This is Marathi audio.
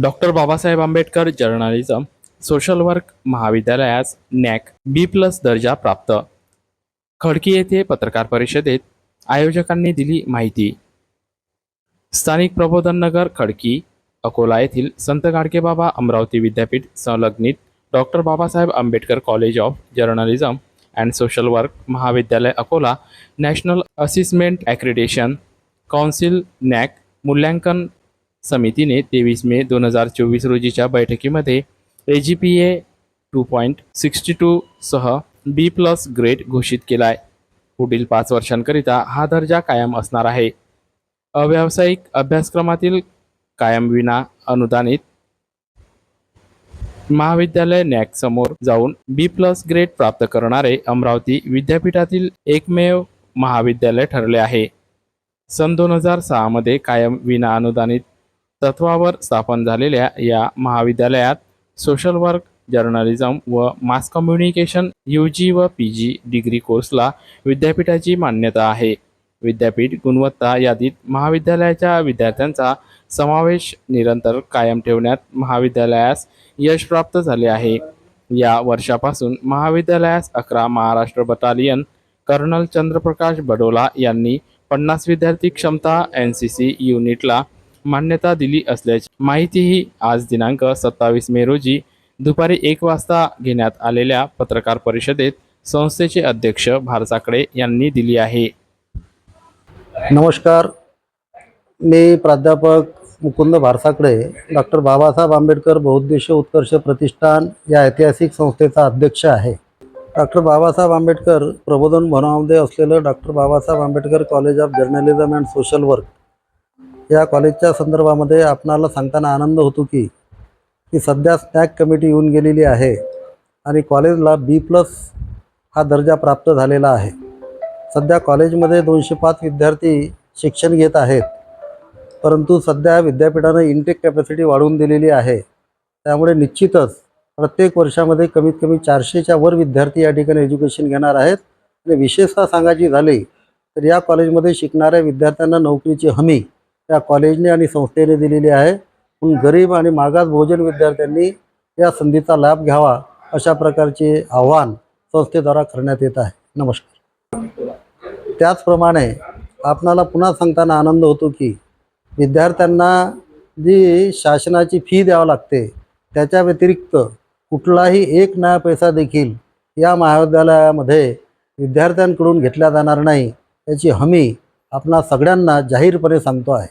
Doctor Babasaheb Ambedkar journalism social work महाविद्यालयास NAAC B plus दर्जा प्राप्त. खडकी येथे पत्रकार परिषदेत आयोजकांनी दिली माहिती. स्थानिक प्रबोधन नगर खडकी अकोला येथील संत गाडगेबाबा अमरावती विद्यापीठ संलग्नित doctor Babasaheb Ambedkar college of journalism and social work महाविद्यालय Akola national assessment accreditation council NAAC मूल्यांकन समितीने तेवीस मे दोन हजार चोवीस रोजीच्या बैठकीमध्ये A G P A two point sixty two सह बी प्लस ग्रेड घोषित केला आहे पुढील पाच वर्षांकरिता हा दर्जा कायम असणार आहे. अव्यावसायिक अभ्यासक्रमातील कायम विना अनुदानित महाविद्यालय नॅक समोर जाऊन बी प्लस ग्रेड प्राप्त करणारे अमरावती विद्यापीठातील एकमेव महाविद्यालय ठरले आहे. सन दोन हजार सहामध्ये कायम विना अनुदानित तत्वावर स्थापन झालेल्या या महाविद्यालयात सोशल वर्क जर्नलिझम व मास कम्युनिकेशन यू जी व पी जी डिग्री कोर्सला विद्यापीठाची मान्यता आहे. विद्यापीठ गुणवत्ता यादीत महाविद्यालयाच्या विद्यार्थ्यांचा समावेश निरंतर कायम ठेवण्यात महाविद्यालयास यश प्राप्त झाले आहे. या वर्षापासून महाविद्यालयास अकरा महाराष्ट्र बटालियन कर्नल चंद्रप्रकाश बडोला यांनी पन्नास विद्यार्थी क्षमता एन सी सी युनिटला मान्यता दिली असल्याची माहितीही आज दिनांक सत्तावीस मे रोजी दुपारी एक वाजता घेण्यात आलेल्या पत्रकार परिषदेत संस्थेचे अध्यक्ष भारसाकडे यांनी दिली आहे. नमस्कार. मी प्राध्यापक मुकुंद भारसाकडे डॉक्टर बाबासाहेब आंबेडकर बहुद्देशीय उत्कर्ष प्रतिष्ठान या ऐतिहासिक संस्थेचा अध्यक्ष आहे. डॉक्टर बाबासाहेब आंबेडकर प्रबोधन भवनामध्ये असलेलं doctor Babasaheb Ambedkar college of journalism and social work या कॉलेजच्या संदर्भामध्ये आपणाला सांगताना आनंद होतो की की सध्या स्नॅक कमिटी येऊन गेलेली आहे आणि कॉलेजला बी प्लस हा दर्जा प्राप्त झालेला आहे. सध्या कॉलेजमध्ये दोनशे पाच विद्यार्थी शिक्षण घेत आहेत परंतु सध्या विद्यापीठानं इंटेक कॅपॅसिटी वाढवून दिलेली आहे. त्यामुळे निश्चितच प्रत्येक वर्षामध्ये कमीत कमी चारशेच्या वर विद्यार्थी या ठिकाणी एज्युकेशन घेणार आहेत. आणि विशेषतः सांगायची झाली तर या कॉलेजमध्ये शिकणाऱ्या विद्यार्थ्यांना नोकरीची हमी या कॉलेजने आणि संस्थेने दिलेली आहे. म्हणून गरीब आणि मागास भोजन विद्यार्थ्यांनी या संधीचा लाभ घ्यावा अशा प्रकारचे आव्हान संस्थेद्वारा करण्यात येत आहे. नमस्कार. त्याचप्रमाणे आपणाला पुन्हा सांगताना आनंद होतो की विद्यार्थ्यांना जी शासनाची फी द्यावं लागते त्याच्या व्यतिरिक्त कुठलाही एक नया पैसा देखील या महाविद्यालयामध्ये विद्यार्थ्यांकडून घेतला जाणार नाही याची हमी आपणा सगळ्यांना जाहीरपणे सांगतो आहे.